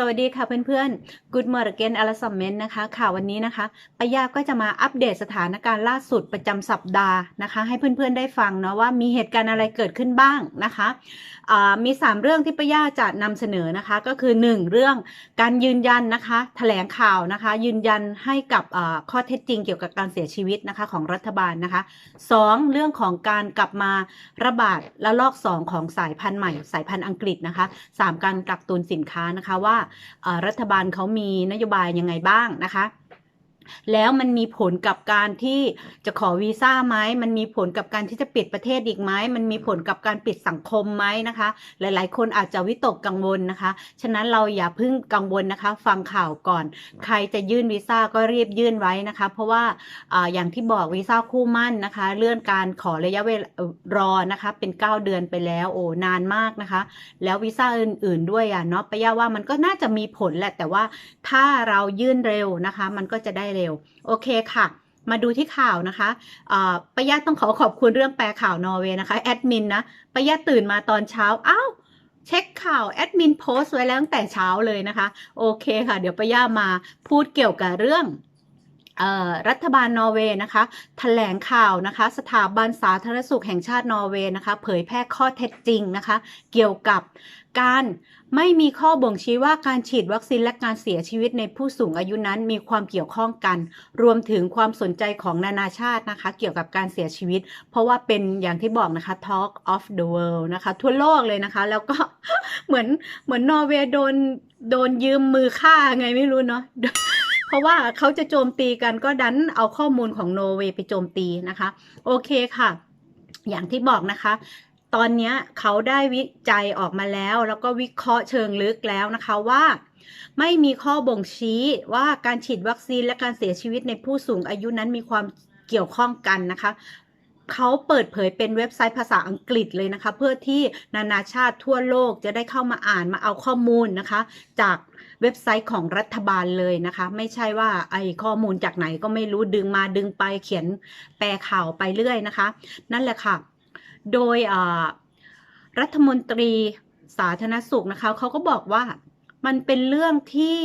สวัสดีค่ะเพื่อนๆ Good Morning a l s o m m e n t นะคะค่ะวันนี้นะคะปายาก็จะมาอัปเดตสถานการณ์ล่าสุดประจำสัปดาห์นะคะ ให้เพื่อนๆได้ฟังเนาะว่ามีเหตุการณ์อะไรเกิดขึ้นบ้างนะคะอ่ามี 3 เรื่องที่ปายาจะนำเสนอนะคะ ก็คือ 1 เรื่องการยืนยันนะคะแถลงข่าวนะคะ ยืนยันให้กับข้อเท็จจริงเกี่ยวกับการเสียชีวิตนะคะของรัฐบาลนะคะ 2 เรื่องของการกลับมาระบาดและลอก 2 ของสายพันธุ์ใหม่ สายพันธุ์อังกฤษนะคะ 3 การกักตุนสินค้านะคะว่ารัฐบาลเขามีนโยบายยังไงบ้างนะคะ แล้วมันมีผลกับการที่จะขอวีซ่าไหมมันมีผลกับการที่จะปิดประเทศอีกไหมมันมีผลกับการปิดสังคมไหมนะคะ หลายๆ คนอาจจะวิตกกังวลนะคะ ฉะนั้นเราอย่าเพิ่งกังวลนะคะ ฟังข่าวก่อน ใครจะยื่นวีซ่าก็รีบยื่นไว้นะคะ เพราะว่าอาอย่างที่บอกวีซ่าคู่มั่นนะคะ เลื่อนการขอระยะเวลารอนะคะ เป็น 9 เดือนไปแล้วโอ้นานมากนะคะ แล้ววีซ่าอื่น ๆ ด้วยอะเนาะปะย่าว่ามันก็น่าจะมีผลแหละแต่ว่าถ้าเรายื่นเร็วนะคะ มันก็จะได้เร็ว โอเคค่ะ มาดูที่ข่าวนะคะป้าปะย่าต้องขอขอบคุณเรื่องแปลข่าวนอร์เวย์นะคะ แอดมินนะปะย่าตื่นมาตอนเช้า อ้าว เช็คข่าว แอดมินโพสต์ไว้แล้วตั้งแต่เช้าเลยนะคะ โอเคค่ะ เดี๋ยวปะยามาพูดเกี่ยวกับเรื่อง รัฐบาลนอร์เวย์นะคะแถลงข่าวนะคะ สถาบันสาธารณสุขแห่งชาตินอร์เวย์นะคะ เผยแพร่ข้อเท็จจริงนะคะ เกี่ยวกับการไม่มีข้อบ่งชี้ว่าการฉีดวัคซีนและการเสียชีวิตในผู้สูงอายุนั้นมีความเกี่ยวข้องกัน รวมถึงความสนใจของนานาชาตินะคะ เกี่ยวกับการเสียชีวิต เพราะว่าเป็นอย่างที่บอกนะคะ Talk of the World นะคะ ทั่วโลกเลยนะคะ แล้วก็เหมือนเหมือนนอร์เวย์โดนโดนยืมมือฆ่าไงไม่รู้เนาะ เพราะว่าเขาจะโจมตีกันก็ดันเอาข้อมูลของโนเวย์ไปโจมตีนะคะ โอเคค่ะ อย่างที่บอกนะคะตอนนี้เขาได้วิจัยออกมาแล้ว แล้วก็วิเคราะห์เชิงลึกแล้วนะคะว่า ไม่มีข้อบ่งชี้ว่าการฉีดวัคซีนและการเสียชีวิตในผู้สูงอายุนั้นมีความเกี่ยวข้องกันนะคะ เขาเปิดเผยเป็นเว็บไซต์ภาษาอังกฤษเลยนะคะ เพื่อที่นานาชาติทั่วโลกจะได้เข้ามาอ่านมาเอาข้อมูลนะคะ จากเว็บไซต์ของรัฐบาลเลยนะคะ ไม่ใช่ว่าไอ้ข้อมูลจากไหนก็ไม่รู้ดึงมาดึงไปเขียนแปลข่าวไปเรื่อยนะคะ นั่นแหละค่ะ โดยรัฐมนตรีสาธารณสุขนะคะเขาก็บอกว่ามันเป็นเรื่องที่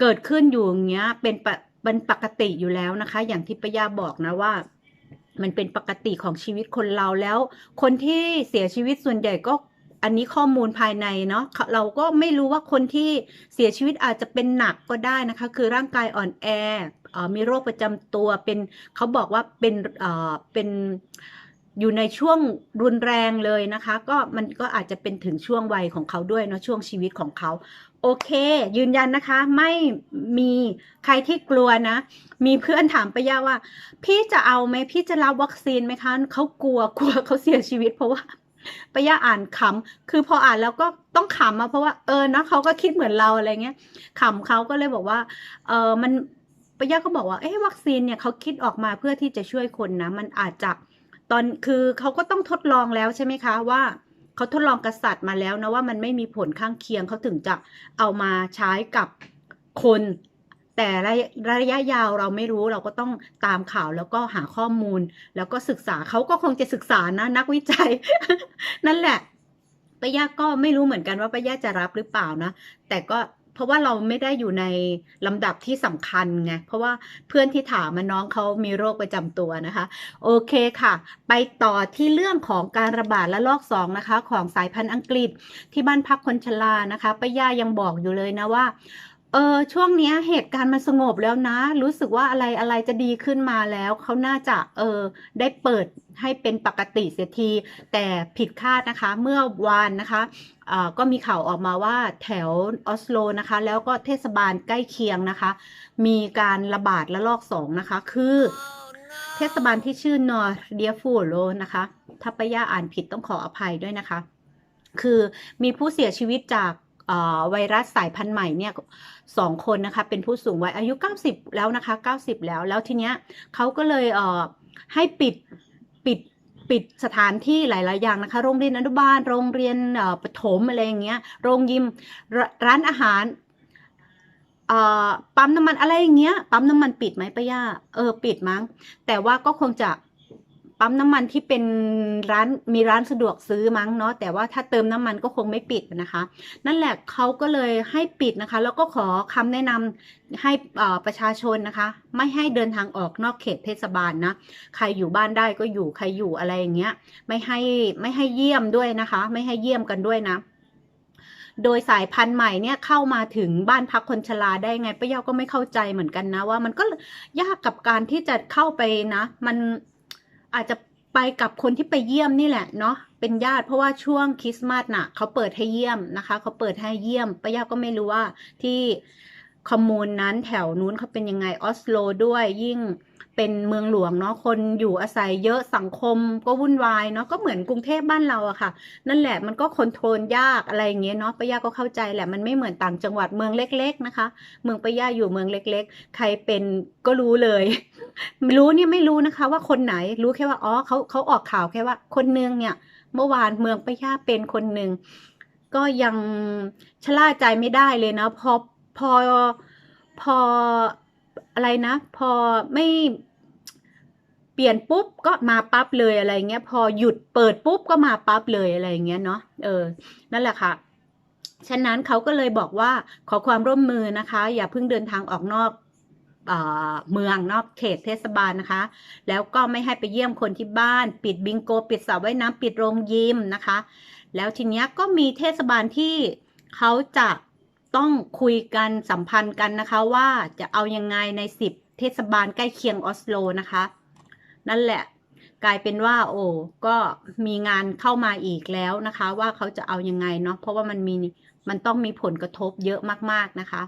เกิดขึ้นอยู่อย่างเงี้ยเป็นปเป็นปกติอยู่แล้วนะคะ อย่างที่ปยาบอกนะว่า มันเป็นปกติของชีวิตคนเราแล้ว คนที่เสียชีวิตส่วนใหญ่ก็อันนี้ข้อมูลภายในเนาะเราก็ไม่รู้ว่าคนที่เสียชีวิตอาจจะเป็นหนักก็ได้นะคะ คือร่างกายอ่อนแออมีโรคประจำตัวเป็นเขาบอกว่าเป็นเอ่อเป็น อยู่ในช่วงรุนแรงเลยนะคะ ก็มันก็อาจจะเป็นถึงช่วงวัยของเขาด้วยเนาะช่วงชีวิตของเขาโอเค ยืนยันนะคะ ไม่มีใครที่กลัวนะ มีเพื่อนถามไปย่าว่า พี่จะเอาไหมพี่จะรับวัคซีนไหมคะเขากลัวกลัวเขาเสียชีวิตเพราะว่าปย่าอ่านขำคือพออ่านแล้วก็ต้องขำมาเพราะว่าเออนะเขาก็คิดเหมือนเราอะไรเงี้ยขำเขาก็เลยบอกว่า เออมันปย่าก็บอกว่าเอ้วัคซีนเนี่ยเขาคิดออกมาเพื่อที่จะช่วยคนนะ มันอาจจะ ตอนคือเขาก็ต้องทดลองแล้วใช่ไหมคะว่าเขาทดลองกษัตริย์มาแล้วนะว่ามันไม่มีผลข้างเคียงเขาถึงจะเอามาใช้กับคน แต่ระยะยะยาวเราไม่รู้เราก็ต้องตามข่าวแล้วก็หาข้อมูล แล้วก็ศึกษาเขาก็คงจะศึกษานะนักวิจัย นั่นแหละป้าย่าก็ไม่รู้เหมือนกันว่าป้าย่าจะรับหรือเปล่านะ แต่ก็ เพราะว่าเราไม่ได้อยู่ในลำดับที่สำคัญไงเพราะว่าเพื่อนที่ถามมาน้องเขามีโรคประจำตัวนะคะ โอเคค่ะ ไปต่อที่เรื่องของการระบาดและลอกสองนะคะ ของสายพันธุ์อังกฤษที่บ้านพักคนชรานะคะป้าย่ายังบอกอยู่เลยนะว่า เออช่วงเนี้ยเหตุการณ์มันสงบแล้วนะ รู้สึกว่าอะไรอะไรจะดีขึ้นมาแล้ว เขาน่าจะเออได้เปิดให้เป็นปกติเสียที แต่ผิดคาดนะคะ เมื่อวานนะคะอ่าก็มีข่าวออกมาว่าแถวออสโลนะคะ แล้วก็เทศบาลใกล้เคียงนะคะ มีการระบาดระลอกสองนะคะ คือ เทศบาลที่ชื่อนอร์เดียฟูโลนะคะถ้าปะย่าอ่านผิดต้องขออภัยด้วยนะคะ คือมีผู้เสียชีวิตจาก ไวรัสสายพันธุ์ใหม่เนี่ยสองคนนะคะเป็นผู้สูงวัยอายุ 90 แล้วนะคะ 90 แล้วแล้วทีเนี้ยเขาก็เลยเให้ปิดปิดปิดสถานที่หลาย ๆ อย่างนะคะ โรงเรียนอนุบาล โรงเรียนประถมอะไรอย่างเงี้ย โรงยิมรร้านอาหาร ปั๊มน้ำมันอะไรอย่างเงี้ย ปั๊มน้ำมันปิดไหมป้าย่า เออ ปิดมั้ง แต่ว่าก็คงจะ ปั๊มน้ำมันที่เป็นร้านมีร้านสะดวกซื้อมั้งเนาะแต่ว่าถ้าเติมน้ำมันก็คงไม่ปิดนะคะ นั่นแหละเขาก็เลยให้ปิดนะคะ แล้วก็ขอคำแนะนำให้ประชาชนนะคะ ไม่ให้เดินทางออกนอกเขตเทศบาลนะใครอยู่บ้านได้ก็อยู่ใครอยู่อะไรอย่างเงี้ยไม่ให้ไม่ให้เยี่ยมด้วยนะคะ ไม่ให้เยี่ยมกันด้วยนะโดยสายพันธุ์ใหม่เนี่ยเข้ามาถึงบ้านพักคนชราได้ไงป้าเย้าก็ไม่เข้าใจเหมือนกันนะ ว่ามันก็ยากกับการที่จะเข้าไปนะ มัน อาจจะไปกับคนที่ไปเยี่ยมนี่แหละเนาะเป็นญาติเพราะว่าช่วงคริสต์มาสน่ะเขาเปิดให้เยี่ยมนะคะเขาเปิดให้เยี่ยมป้าย้าก็ไม่รู้ว่าที่คอมมูนนั้นแถวนู้นเขาเป็นยังไงออสโลด้วยยิ่งเป็นเมืองหลวงเนาะคนอยู่อาศัยเยอะสังคมก็วุ่นวายเนาะก็เหมือนกรุงเทพบ้านเราอะค่ะ นั่นแหละมันก็คอนโทรลยากอะไรอย่างเงี้ยเนาะป้าย่าก็เข้าใจแหละมันไม่เหมือนต่างจังหวัดเมืองเล็ก ๆนะคะ เมืองป้าย่าอยู่เมืองเล็ก ๆ ใครเป็นก็รู้เลย รู้เนี่ยไม่รู้นะคะ ว่าคนไหนรู้แค่ว่าอ๋อเขาเขาออกข่าวแค่ว่า คนนึงเนี่ย เมื่อวานเมืองป้าย่าเป็นคนหนึ่งก็ยังชะล่าใจไม่ได้เลยนะพอพอพออะไรนะ พอไม่เปลี่ยนปุ๊บก็มาปั๊บเลยอะไรเงี้ย พอหยุดเปิดปุ๊บก็มาปั๊บเลยอะไรเงี้ยเนาะเออ นั่นแหละค่ะ ฉะนั้นเขาก็เลยบอกว่าขอความร่วมมือนะคะ อย่าเพิ่งเดินทางออกนอก เมืองนอกเขตเทศบาลนะคะ แล้วก็ไม่ให้ไปเยี่ยมคนที่บ้าน ปิดบิงโก ปิดสระว่ายน้ำปิดโรงยิมนะคะ แล้วทีนี้ก็มีเทศบาลที่เขาจะต้องคุยกันสัมพันธ์กันนะคะว่าจะเอายังไงในสิบเทศบาลใกล้เคียงออสโลนะคะ นั่นแหละกลายเป็นว่า โอ้ก็มีงานเข้ามาอีกแล้วนะคะ ว่าเขาจะเอายังไงเนาะเพราะว่ามันมีมันต้องมีผลกระทบเยอะมากๆนะคะ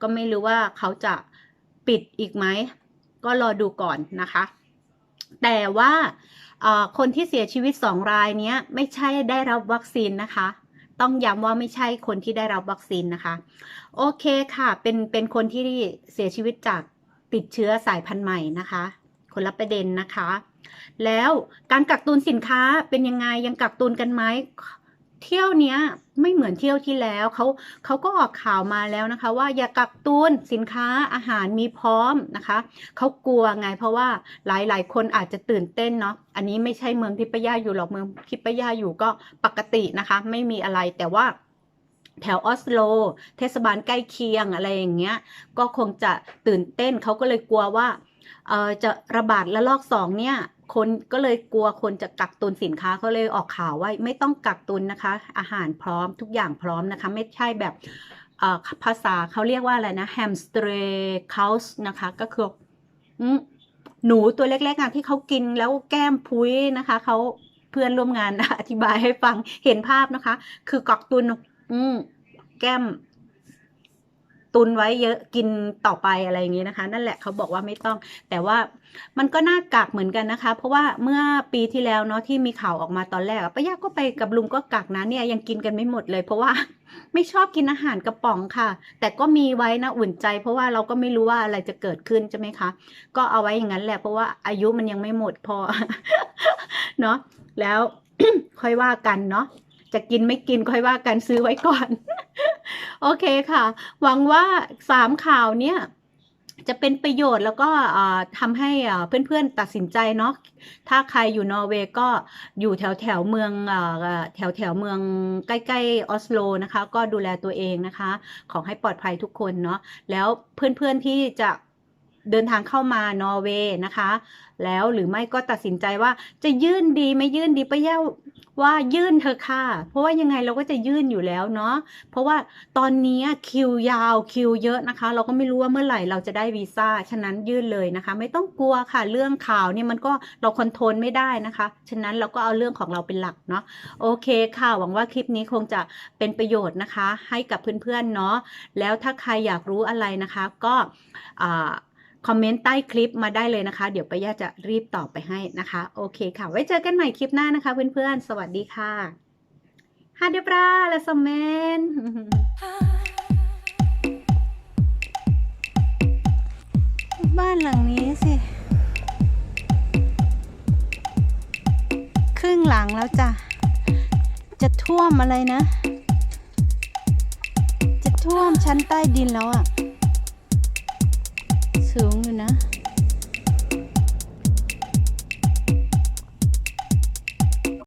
ก็ไม่รู้ว่าเขาจะ ปิดอีกไหม ก็รอดูก่อนนะคะ แต่ว่าคนที่เสียชีวิตสองรายนี้ไม่ใช่ได้รับวัคซีนนะคะ ต้องย้ำว่าไม่ใช่คนที่ได้รับวัคซีนนะคะ โอเคค่ะ เป็นเป็นคนที่เสียชีวิตจากติดเชื้อสายพันธุ์ใหม่นะคะ คนละประเด็นนะคะ แล้วการกักตุนสินค้าเป็นยังไงยังกักตุนกันไหม เที่ยวเนี้ยไม่เหมือนเที่ยวที่แล้วเขาเขาก็ออกข่าวมาแล้วนะคะ ว่าอย่ากักตุนสินค้าอาหารมีพร้อมนะคะเขากลัวไงเพราะว่าหลายๆ คนอาจจะตื่นเต้นเนาะอันนี้ไม่ใช่เมืองที่ป้าย่าอยู่หรอกเมืองที่ป้าย่าอยู่ก็ปกตินะคะ ไม่มีอะไรแต่ว่าแถวออสโล เทศบาลใกล้เคียงอะไรอย่างเงี้ย ก็คงจะตื่นเต้นเขาก็เลยกลัวว่าเออจะระบาดระลอกสองเนี่ย คนก็เลยกลัวคนจะกักตุนสินค้าเขาเลยออกข่าวว่าไม่ต้องกักตุนนะคะ อาหารพร้อมทุกอย่างพร้อมนะคะ ไม่ใช่แบบภาษาเขาเรียกว่าอะไรนะแฮมสเตรคาส์นะคะ ก็คือหนูตัวเล็กๆอะที่เขากินแล้วแก้มพุ้ยนะคะเขาเพื่อนร่วมงานอธิบายให้ฟังเห็นภาพนะคะ คือกักตุนอืแก้ม ตุนไว้เยอะกินต่อไปอะไรอย่างนี้นะคะ นั่นแหละเขาบอกว่าไม่ต้อง แต่ว่ามันก็น่ากักเหมือนกันนะคะ เพราะว่าเมื่อปีที่แล้วเนาะที่มีข่าวออกมาตอนแรกป้ายาก็ไปกับลุงก็กักนะเนี่ยยังกินกันไม่หมดเลย เพราะว่าไม่ชอบกินอาหารกระป๋องค่ะ แต่ก็มีไว้นะอุ่นใจ เพราะว่าเราก็ไม่รู้ว่าอะไรจะเกิดขึ้นใช่ไหมคะ ก็เอาไว้อย่างนั้นแหละ เพราะว่าอายุมันยังไม่หมดพอเนาะแล้วค่อยว่ากันเนาะจะกินไม่กินค่อยว่ากันซื้อไว้ก่อน โอเคค่ะ หวังว่าสามข่าวเนี่ยจะเป็นประโยชน์แล้วก็ทำให้เพื่อนๆตัดสินใจเนาะถ้าใครอยู่นอร์เวย์ก็อยู่แถวแถวๆเมืองแถวแถวๆเมืองใกล้ๆออสโลนะคะ ก็ดูแลตัวเองนะคะ ขอให้ปลอดภัยทุกคนเนาะแล้วเพื่อนๆที่จะเดินทางเข้ามานอร์เวย์นะคะ แล้วหรือไม่ก็ตัดสินใจว่าจะยื่นดีไม่ยื่นดีป้าแย้ว ว่ายื่นเธอค่ะ เพราะว่ายังไงเราก็จะยื่นอยู่แล้วเนาะเพราะว่าตอนนี้คิวยาวคิวเยอะนะคะ เราก็ไม่รู้ว่าเมื่อไหร่เราจะได้วีซ่าฉะนั้นยื่นเลยนะคะ ไม่ต้องกลัวค่ะเรื่องข่าวเนี่ยมันก็เราคอนโทรลไม่ได้นะคะ ฉะนั้นเราก็เอาเรื่องของเราเป็นหลักเนาะโอเคค่ะ หวังว่าคลิปนี้คงจะเป็นประโยชน์นะคะ ให้กับเพื่อนๆเนาะแล้วถ้าใครอยากรู้อะไรนะคะ ก็อ่า คอมเมนต์ใต้คลิปมาได้เลยนะคะ เดี๋ยวป้าย่าจะรีบตอบไปให้นะคะ โอเคค่ะ ไว้เจอกันใหม่คลิปหน้านะคะเพื่อนๆ สวัสดีค่ะฮาเดบราและสมเมนบ้านหลังนี้สิ ครึ่งหลังแล้วจ้ะ จะท่วมอะไรนะ จะท่วมชั้นใต้ดินแล้วอะ สูงอยู่นะ